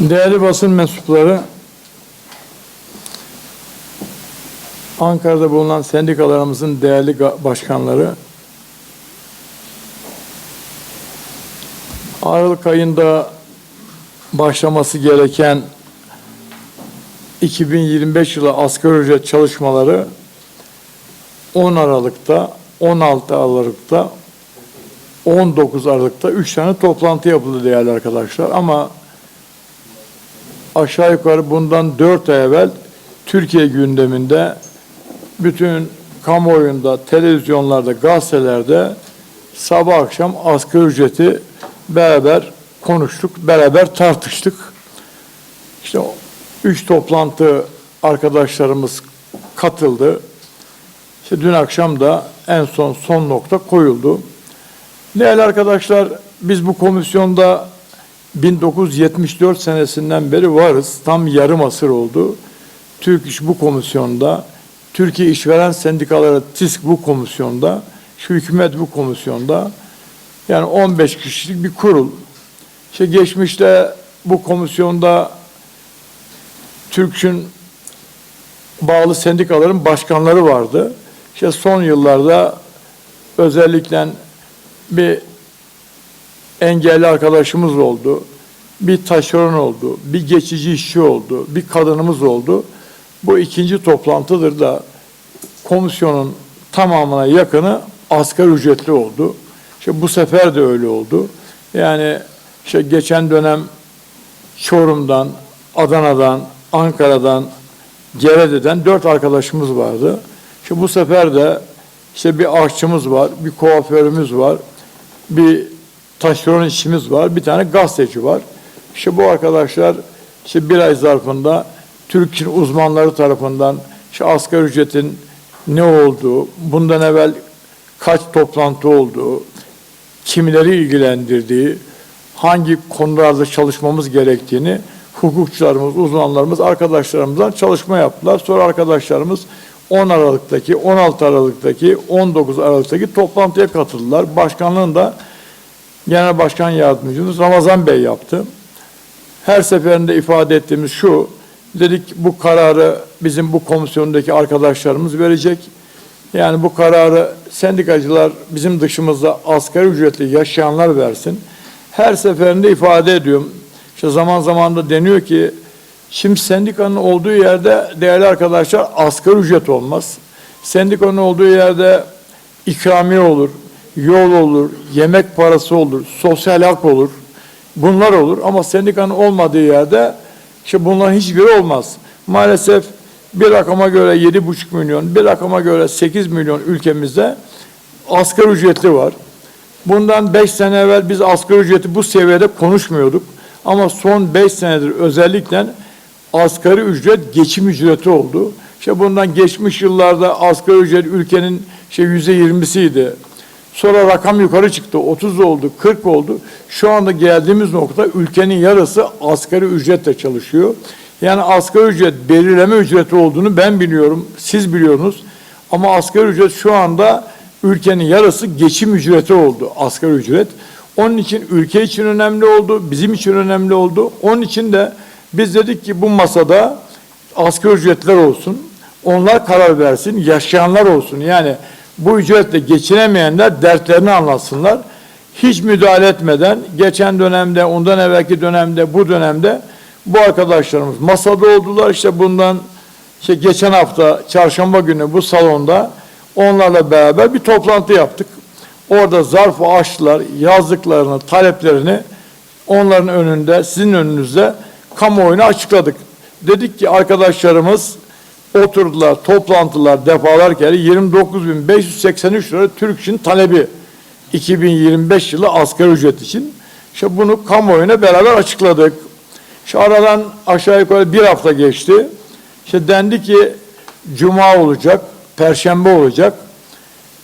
Değerli basın mensupları, Ankara'da bulunan sendikalarımızın değerli başkanları, Aralık ayında başlaması gereken 2025 yılı asgari ücret çalışmaları 10 Aralık'ta, 16 Aralık'ta, 19 Aralık'ta 3 tane toplantı yapıldı değerli arkadaşlar. Ama aşağı yukarı bundan 4 ay evvel Türkiye gündeminde bütün kamuoyunda, televizyonlarda, gazetelerde sabah akşam asgari ücreti beraber konuştuk, beraber tartıştık. İşte üç toplantı arkadaşlarımız katıldı. İşte dün akşam da en son son nokta koyuldu. Değerli arkadaşlar, biz bu komisyonda 1974 senesinden beri varız. Tam yarım asır oldu. Türk İş bu komisyonda, Türkiye İşveren Sendikaları TİSK bu komisyonda, şu hükümet bu komisyonda. Yani 15 kişilik bir kurul. İşte geçmişte bu komisyonda Türk'ün bağlı sendikaların başkanları vardı. İşte son yıllarda özellikle bir engelli arkadaşımız oldu, bir taşeron oldu, bir geçici işçi oldu, bir kadınımız oldu. Bu ikinci toplantıdır da komisyonun tamamına yakını asgari ücretli oldu. İşte bu sefer de öyle oldu. Yani işte geçen dönem Çorum'dan, Adana'dan, Ankara'dan, Gerede'den dört arkadaşımız vardı. İşte bu sefer de işte bir aşçımız var, bir kuaförümüz var, bir taşeron işçimiz var, bir tane gazeteci var. İşte bu arkadaşlar işte bir ay zarfında Türk'ün uzmanları tarafından işte asgari ücretin ne olduğu, bundan evvel kaç toplantı olduğu, kimleri ilgilendirdiği, hangi konularda çalışmamız gerektiğini hukukçularımız, uzmanlarımız, arkadaşlarımızdan çalışma yaptılar. Sonra arkadaşlarımız 10 Aralık'taki, 16 Aralık'taki, 19 Aralık'taki toplantıya katıldılar. Başkanlığını da Genel Başkan Yardımcımız Ramazan Bey yaptı. Her seferinde ifade ettiğimiz şu, dedik bu kararı bizim bu komisyondaki arkadaşlarımız verecek. Yani bu kararı sendikacılar bizim dışımızda asgari ücretli yaşayanlar versin. Her seferinde ifade ediyorum. İşte zaman zaman da deniyor ki şimdi sendikanın olduğu yerde değerli arkadaşlar asgari ücret olmaz. Sendikanın olduğu yerde ikramiye olur, yol olur, yemek parası olur, sosyal hak olur. Bunlar olur ama sendikanın olmadığı yerde işte bunların hiçbiri olmaz. Maalesef bir rakama göre 7,5 milyon, bir rakama göre 8 milyon ülkemizde asgari ücretli var. Bundan 5 sene evvel biz asgari ücreti bu seviyede konuşmuyorduk. Ama son 5 senedir özellikle asgari ücret geçim ücreti oldu. İşte bundan geçmiş yıllarda asgari ücret ülkenin yüzde yirmisiydi. Sonra rakam yukarı çıktı. 30 oldu, 40 oldu. Şu anda geldiğimiz nokta ülkenin yarısı asgari ücretle çalışıyor. Yani asgari ücret belirleme ücreti olduğunu ben biliyorum, siz biliyorsunuz. Ama asgari ücret şu anda ülkenin yarısı geçim ücreti oldu asgari ücret. Onun için ülke için önemli oldu, bizim için önemli oldu. Onun için de biz dedik ki bu masada asgari ücretler olsun, onlar karar versin, yaşayanlar olsun. Yani bu ücretle geçinemeyenler dertlerini anlatsınlar. Hiç müdahale etmeden geçen dönemde, ondan evvelki dönemde, bu dönemde bu arkadaşlarımız masada oldular. İşte bundan işte geçen hafta çarşamba günü bu salonda onlarla beraber bir toplantı yaptık. Orada zarfı açtılar, yazdıklarını, taleplerini onların önünde, sizin önünüzde kamuoyuna açıkladık. Dedik ki arkadaşlarımız oturdular, toplantılar defalar kere 29.583 lira Türk için talebi 2025 yılı asgari ücret için. İşte bunu kamuoyuna beraber açıkladık. Şu aradan aşağı yukarı bir hafta geçti. İşte dendi ki cuma olacak, perşembe olacak.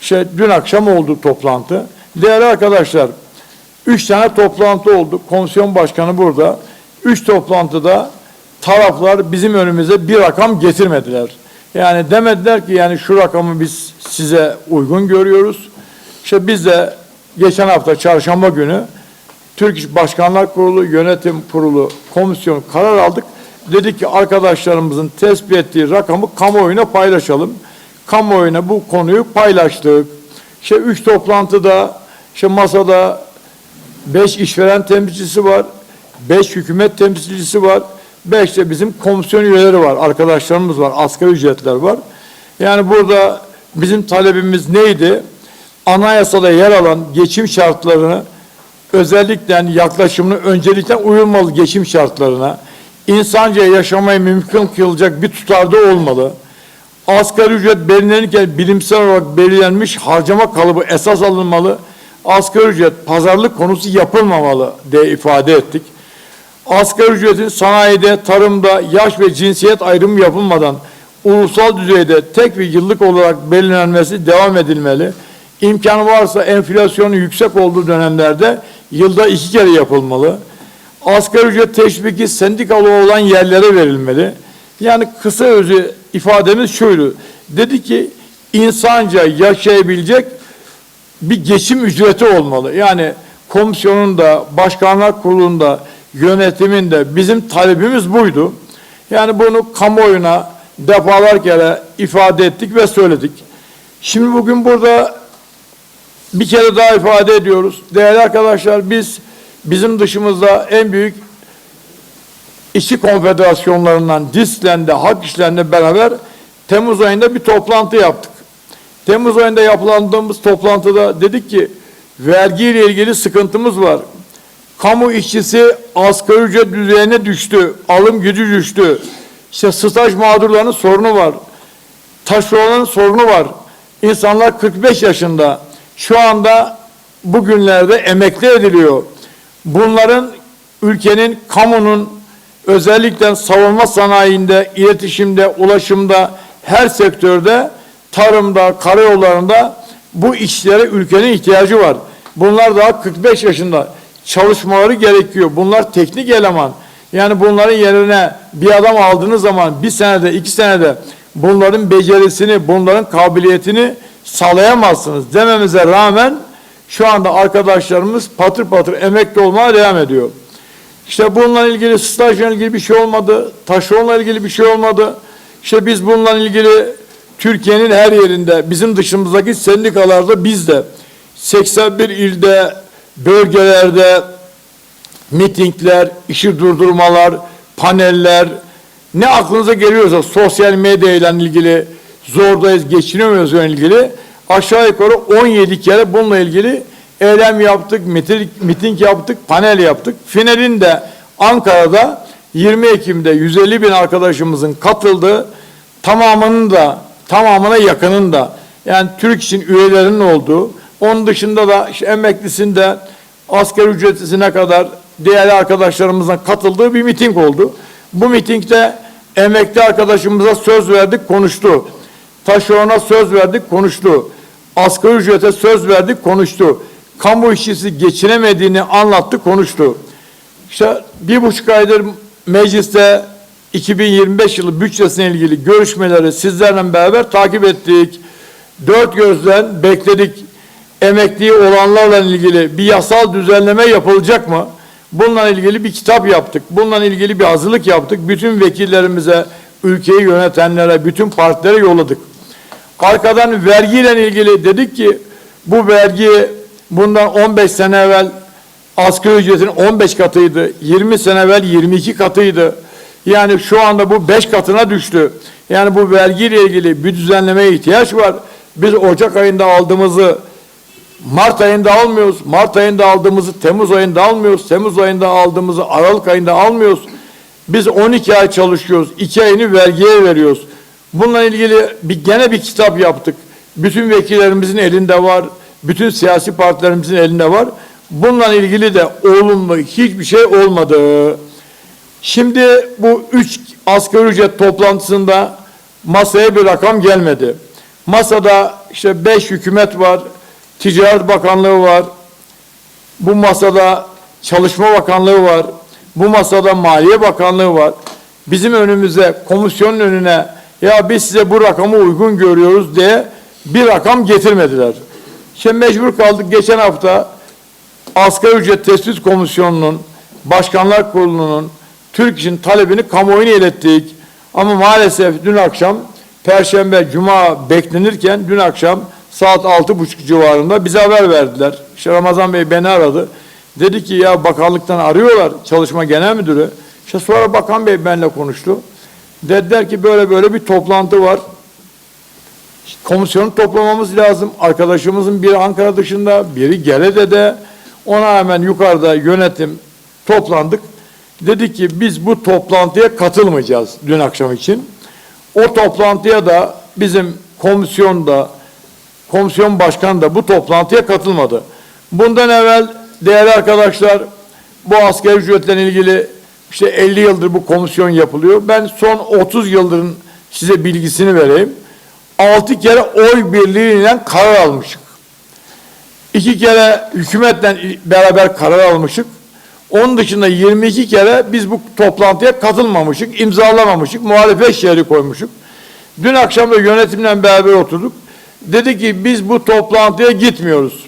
İşte dün akşam oldu toplantı. Değerli arkadaşlar, üç tane toplantı oldu. Komisyon başkanı burada. Üç toplantıda taraflar bizim önümüze bir rakam getirmediler. Yani demediler ki yani şu rakamı biz size uygun görüyoruz. İşte biz de geçen hafta çarşamba günü Türk İş Başkanlar Kurulu, Yönetim Kurulu, Komisyon karar aldık. Dedik ki arkadaşlarımızın tespit ettiği rakamı kamuoyuna paylaşalım. Kamuoyuna bu konuyu paylaştık. İşte üç toplantıda, işte masada beş işveren temsilcisi var, beş hükümet temsilcisi var, beş de bizim komisyon üyeleri var, arkadaşlarımız var, asgari ücretler var. Yani burada bizim talebimiz neydi? Anayasada yer alan geçim şartlarını özellikle yaklaşımını öncelikle uyulmalı geçim şartlarına, insanca yaşamayı mümkün kılacak bir tutarda olmalı. Asgari ücret belirlenirken bilimsel olarak belirlenmiş harcama kalıbı esas alınmalı. Asgari ücret pazarlık konusu yapılmamalı diye ifade ettik. Asgari ücretin sanayide, tarımda, yaş ve cinsiyet ayrımı yapılmadan ulusal düzeyde tek bir yıllık olarak belirlenmesi devam edilmeli. İmkanı varsa enflasyonun yüksek olduğu dönemlerde yılda iki kere yapılmalı. Asgari ücret teşviki sendikalı olan yerlere verilmeli. Yani kısa özü ifademiz şuydu. Dedi ki insanca yaşayabilecek bir geçim ücreti olmalı. Yani komisyonun da, başkanlar kurulunda, yönetimin de bizim talebimiz buydu. Yani bunu kamuoyuna defalar kere ifade ettik ve söyledik. Şimdi bugün burada bir kere daha ifade ediyoruz. Değerli arkadaşlar biz bizim dışımızda en büyük işçi konfederasyonlarından DİSK'le Hak İşler'le beraber Temmuz ayında bir toplantı yaptık. Temmuz ayında yapılandığımız toplantıda dedik ki vergiyle ilgili sıkıntımız var. Kamu işçisi asgari ücret düzeyine düştü, alım gücü düştü. İşte staj mağdurlarının sorunu var. Taşeronun sorunu var. İnsanlar 45 yaşında. Şu anda bugünlerde emekli ediliyor. Bunların ülkenin, kamunun özellikle savunma sanayinde, iletişimde, ulaşımda, her sektörde, tarımda, karayollarında bu işlere ülkenin ihtiyacı var. Bunlar daha 45 yaşında çalışmaları gerekiyor. Bunlar teknik eleman. Yani bunların yerine bir adam aldığınız zaman bir senede, iki senede bunların becerisini, bunların kabiliyetini sağlayamazsınız dememize rağmen şu anda arkadaşlarımız patır patır emekli olmaya devam ediyor. İşte bununla ilgili stajla ilgili bir şey olmadı, taşeronla ilgili bir şey olmadı. İşte biz bununla ilgili Türkiye'nin her yerinde, bizim dışımızdaki sendikalarda biz de 81 ilde, bölgelerde mitingler, işi durdurmalar, paneller, ne aklınıza geliyorsa sosyal medya ile ilgili zordayız, geçinemiyoruz ile ilgili aşağı yukarı 17 kere bununla ilgili eylem yaptık, miting, miting yaptık, panel yaptık. Finalinde Ankara'da 20 Ekim'de 150 bin arkadaşımızın katıldığı tamamının da tamamına yakının da yani Türk için üyelerinin olduğu onun dışında da işte emeklisinde asgari ücretlisine kadar değerli arkadaşlarımızın katıldığı bir miting oldu. Bu mitingde emekli arkadaşımıza söz verdik, konuştu. Taşerona söz verdik, konuştu. Asgari ücrete söz verdik, konuştu. Kamu işçisi geçinemediğini anlattı, konuştu. İşte bir buçuk aydır mecliste 2025 yılı bütçesine ilgili görüşmeleri sizlerle beraber takip ettik. Dört gözden bekledik. Emekli olanlarla ilgili bir yasal düzenleme yapılacak mı? Bununla ilgili bir kitap yaptık. Bununla ilgili bir hazırlık yaptık. Bütün vekillerimize, ülkeyi yönetenlere, bütün partilere yolladık. Arkadan vergiyle ilgili dedik ki bu vergi bundan 15 sene evvel asgari ücretin 15 katıydı. 20 sene evvel 22 katıydı. Yani şu anda bu 5 katına düştü. Yani bu vergiyle ilgili bir düzenlemeye ihtiyaç var. Biz Ocak ayında aldığımızı Mart ayında almıyoruz. Mart ayında aldığımızı Temmuz ayında almıyoruz. Temmuz ayında aldığımızı Aralık ayında almıyoruz. Biz 12 ay çalışıyoruz. 2 ayını vergiye veriyoruz. Bununla ilgili bir, gene bir kitap yaptık. Bütün vekillerimizin elinde var. Bütün siyasi partilerimizin elinde var. Bununla ilgili de olumlu hiçbir şey olmadı. Şimdi bu üç asgari ücret toplantısında masaya bir rakam gelmedi. Masada işte beş hükümet var, Ticaret Bakanlığı var, bu masada Çalışma Bakanlığı var, bu masada Maliye Bakanlığı var. Bizim önümüze, komisyonun önüne ya biz size bu rakamı uygun görüyoruz diye bir rakam getirmediler. Şimdi mecbur kaldık geçen hafta Asgari ücret tespit komisyonunun, başkanlar kurulunun Türk için talebini kamuoyuna ilettik. Ama maalesef dün akşam Perşembe, Cuma beklenirken dün akşam saat altı buçuk civarında bize haber verdiler. İşte Ramazan Bey beni aradı. Dedi ki ya bakanlıktan arıyorlar çalışma genel müdürü. İşte sonra bakan bey benimle konuştu. Dediler ki böyle böyle bir toplantı var. Komisyonu toplamamız lazım. Arkadaşımızın biri Ankara dışında, biri Gelede'de. Ona hemen yukarıda yönetim toplandık. Dedi ki biz bu toplantıya katılmayacağız dün akşam için. O toplantıya da bizim komisyonda, komisyon başkanı da bu toplantıya katılmadı. Bundan evvel değerli arkadaşlar bu asgari ücretle ilgili işte 50 yıldır bu komisyon yapılıyor. Ben son 30 yıldırın size bilgisini vereyim. 6 kere oy birliğiyle karar almışık. İki kere hükümetle beraber karar almışık. Onun dışında 22 kere biz bu toplantıya katılmamışık, imzalamamışık, muhalefet şehri koymuşuk. Dün akşam da yönetimle beraber oturduk. Dedi ki biz bu toplantıya gitmiyoruz.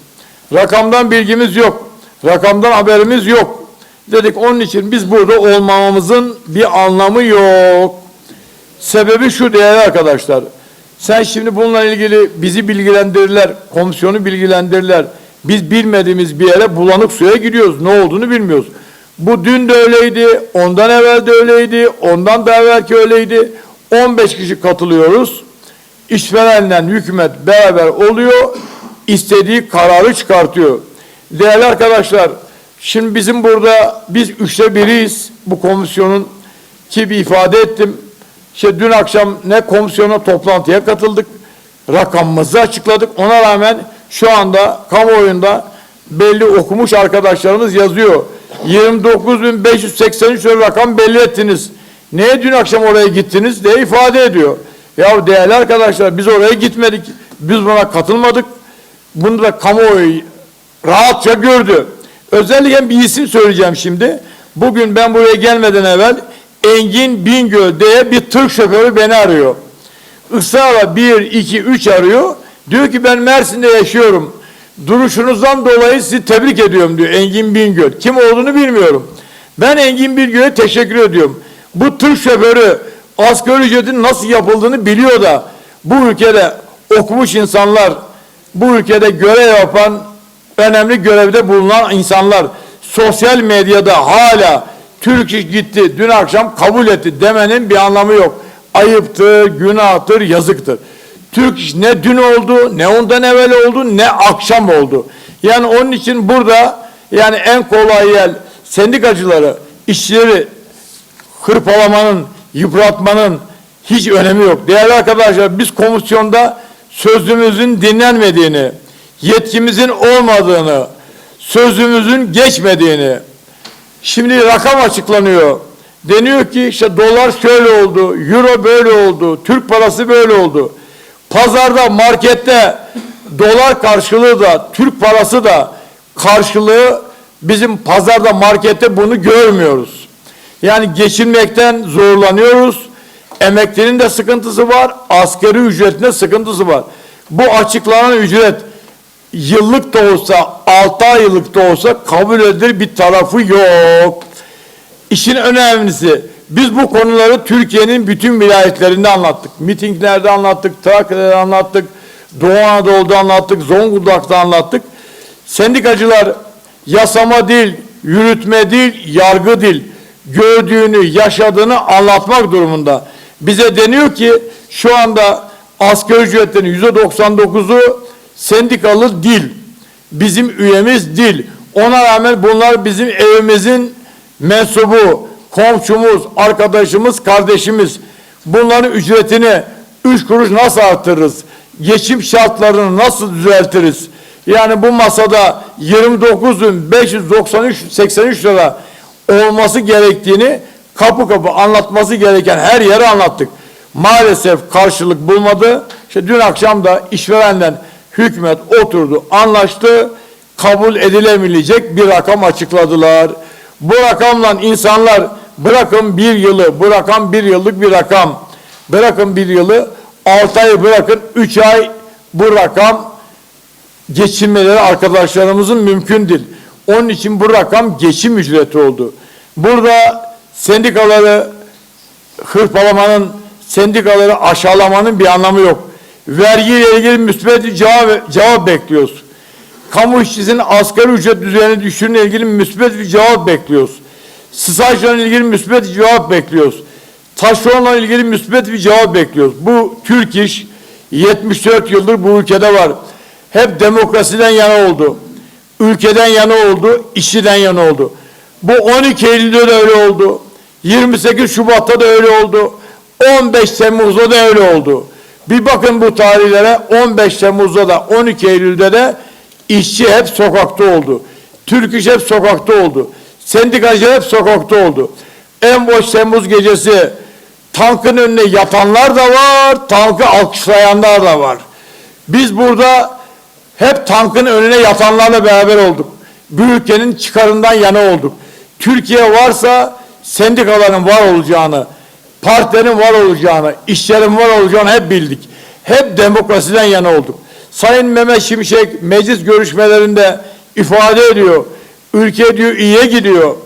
Rakamdan bilgimiz yok. Rakamdan haberimiz yok. Dedik onun için biz burada olmamamızın bir anlamı yok. Sebebi şu değerli arkadaşlar. Sen şimdi bununla ilgili bizi bilgilendirirler, komisyonu bilgilendirirler. Biz bilmediğimiz bir yere bulanık suya giriyoruz. Ne olduğunu bilmiyoruz. Bu dün de öyleydi, ondan evvel de öyleydi, ondan da evvelki öyleydi. 15 kişi katılıyoruz. İşverenle hükümet beraber oluyor, istediği kararı çıkartıyor. Değerli arkadaşlar, şimdi bizim burada biz üçte biriyiz bu komisyonun ki bir ifade ettim. İşte dün akşam ne komisyona toplantıya katıldık, rakamımızı açıkladık. Ona rağmen şu anda kamuoyunda belli okumuş arkadaşlarımız yazıyor. 29.583 lira rakam belli ettiniz. Neye dün akşam oraya gittiniz diye ifade ediyor. Ya değerli arkadaşlar biz oraya gitmedik. Biz buna katılmadık. Bunu da kamuoyu rahatça gördü. Özellikle bir isim söyleyeceğim şimdi. Bugün ben buraya gelmeden evvel Engin Bingöl diye bir tır şoförü beni arıyor. Israrla bir, iki, üç arıyor. Diyor ki ben Mersin'de yaşıyorum. Duruşunuzdan dolayı sizi tebrik ediyorum diyor Engin Bingöl. Kim olduğunu bilmiyorum. Ben Engin Bingöl'e teşekkür ediyorum. Bu tır şoförü asgari ücretin nasıl yapıldığını biliyor da bu ülkede okumuş insanlar, bu ülkede görev yapan, önemli görevde bulunan insanlar sosyal medyada hala Türk iş gitti, dün akşam kabul etti demenin bir anlamı yok. Ayıptır, günahtır, yazıktır. Türk iş ne dün oldu, ne ondan evvel oldu, ne akşam oldu. Yani onun için burada yani en kolay yer sendikacıları, işçileri hırpalamanın, yıpratmanın hiç önemi yok. Değerli arkadaşlar biz komisyonda sözümüzün dinlenmediğini, yetkimizin olmadığını, sözümüzün geçmediğini, Şimdi rakam açıklanıyor. Deniyor ki işte dolar şöyle oldu, euro böyle oldu, Türk parası böyle oldu. Pazarda, markette dolar karşılığı da, Türk parası da karşılığı bizim pazarda, markette bunu görmüyoruz. Yani geçinmekten zorlanıyoruz. Emeklinin de sıkıntısı var, asgari ücretinde sıkıntısı var. Bu açıklanan ücret yıllık da olsa, altı aylık da olsa kabul edilir bir tarafı yok. İşin önemlisi biz bu konuları Türkiye'nin bütün vilayetlerinde anlattık. Mitinglerde anlattık, Trakya'da anlattık, Doğu Anadolu'da anlattık, Zonguldak'ta anlattık. Sendikacılar yasama değil, yürütme değil, yargı değil, gördüğünü, yaşadığını anlatmak durumunda. Bize deniyor ki şu anda asgari ücretlerin yüzde 99'u sendikalı değil. Bizim üyemiz değil. Ona rağmen bunlar bizim evimizin mensubu, komşumuz, arkadaşımız, kardeşimiz. Bunların ücretini üç kuruş nasıl artırırız? Geçim şartlarını nasıl düzeltiriz? Yani bu masada 29.593 lira olması gerektiğini kapı kapı anlatması gereken her yere anlattık. Maalesef karşılık bulmadı. İşte dün akşam da işverenden hükümet oturdu, anlaştı, kabul edilemeyecek bir rakam açıkladılar. Bu rakamla insanlar bırakın bir yılı, bırakın bir yıllık bir rakam, bırakın bir yılı, altı ay bırakın, üç ay bu rakam geçinmeleri arkadaşlarımızın mümkün değil. Onun için bu rakam geçim ücreti oldu. Burada sendikaları hırpalamanın, sendikaları aşağılamanın bir anlamı yok. Vergiyle ilgili müsbet cevap, cevap bekliyoruz. Kamu işçisinin asgari ücret düzeyini düşürüyle ilgili müsbet bir cevap bekliyoruz. Stajla ilgili müsbet bir cevap bekliyoruz. Taşeronla ilgili müsbet bir cevap bekliyoruz. Bu Türk iş 74 yıldır bu ülkede var. Hep demokrasiden yana oldu. Ülkeden yana oldu, işçiden yana oldu. Bu 12 Eylül'de de öyle oldu. 28 Şubat'ta da öyle oldu. 15 Temmuz'da da öyle oldu. Bir bakın bu tarihlere 15 Temmuz'da da 12 Eylül'de de işçi hep sokakta oldu. Türk iş hep sokakta oldu. Sendikacı hep sokakta oldu. En boş Temmuz gecesi tankın önüne yatanlar da var, tankı alkışlayanlar da var. Biz burada hep tankın önüne yatanlarla beraber olduk. Bu ülkenin çıkarından yana olduk. Türkiye varsa sendikaların var olacağını, partilerin var olacağını, işçilerin var olacağını hep bildik. Hep demokrasiden yana olduk. Sayın Mehmet Şimşek meclis görüşmelerinde ifade ediyor. Ülke diyor iyiye gidiyor.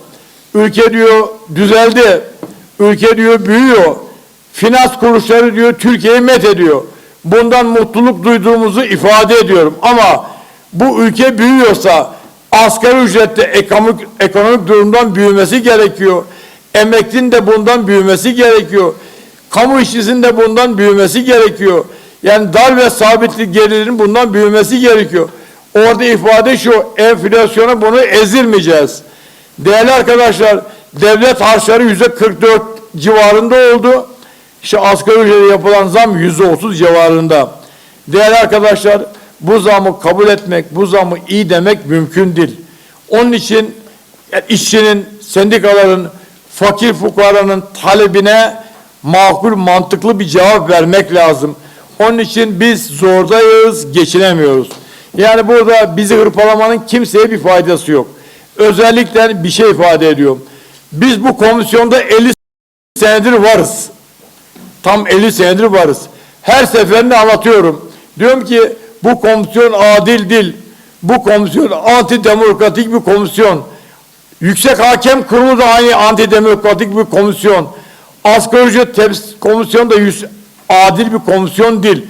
Ülke diyor düzeldi. Ülke diyor büyüyor. Finans kuruluşları diyor Türkiye'yi met ediyor. Bundan mutluluk duyduğumuzu ifade ediyorum. Ama bu ülke büyüyorsa asgari ücrette ekonomik, ekonomik durumdan büyümesi gerekiyor. Emeklinin de bundan büyümesi gerekiyor. Kamu işçisinin de bundan büyümesi gerekiyor. Yani dar ve sabitli gelirin bundan büyümesi gerekiyor. Orada ifade şu, enflasyona bunu ezilmeyeceğiz. Değerli arkadaşlar, devlet harçları yüzde 44 civarında oldu. İşte asgari ücrete yapılan zam yüzde 30 civarında. Değerli arkadaşlar, bu zamı kabul etmek, bu zamı iyi demek mümkün değil. Onun için işçinin, sendikaların, fakir fukaranın talebine makul, mantıklı bir cevap vermek lazım. Onun için biz zordayız, geçinemiyoruz. Yani burada bizi hırpalamanın kimseye bir faydası yok. Özellikle bir şey ifade ediyorum. Biz bu komisyonda 50 senedir varız. Tam 50 senedir varız. Her seferinde anlatıyorum. Diyorum ki bu komisyon adil değil. Bu komisyon antidemokratik bir komisyon. Yüksek Hakem Kurulu da aynı antidemokratik bir komisyon. Asgari ücret komisyonu da yüz, adil bir komisyon değil.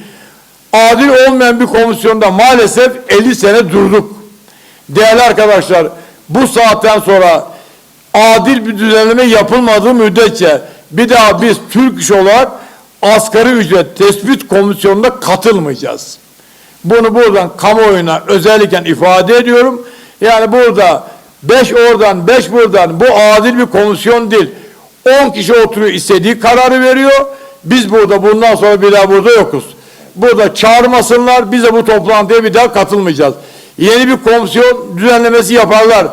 Adil olmayan bir komisyonda maalesef 50 sene durduk. Değerli arkadaşlar, bu saatten sonra adil bir düzenleme yapılmadığı müddetçe bir daha biz Türk iş olarak asgari ücret tespit komisyonuna katılmayacağız. Bunu buradan kamuoyuna özellikle ifade ediyorum. Yani burada beş oradan beş buradan bu adil bir komisyon değil. 10 kişi oturuyor istediği kararı veriyor. Biz burada bundan sonra bir daha burada yokuz. Burada çağırmasınlar bize bu toplantıya bir daha katılmayacağız. Yeni bir komisyon düzenlemesi yaparlar.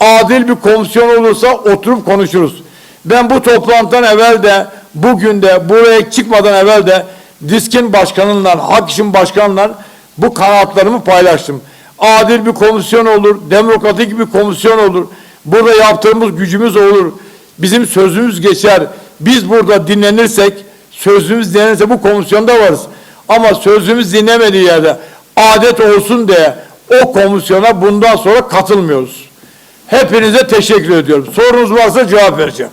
Adil bir komisyon olursa oturup konuşuruz. Ben bu toplantıdan evvel de bugün de buraya çıkmadan evvel de Diskin başkanıyla, Hak İş'in başkanıyla bu kanatlarımı paylaştım. Adil bir komisyon olur, demokratik bir komisyon olur. Burada yaptığımız gücümüz olur. Bizim sözümüz geçer. Biz burada dinlenirsek, sözümüz dinlenirse bu komisyonda varız. Ama sözümüz dinlemediği yerde adet olsun diye o komisyona bundan sonra katılmıyoruz. Hepinize teşekkür ediyorum. Sorunuz varsa cevap vereceğim.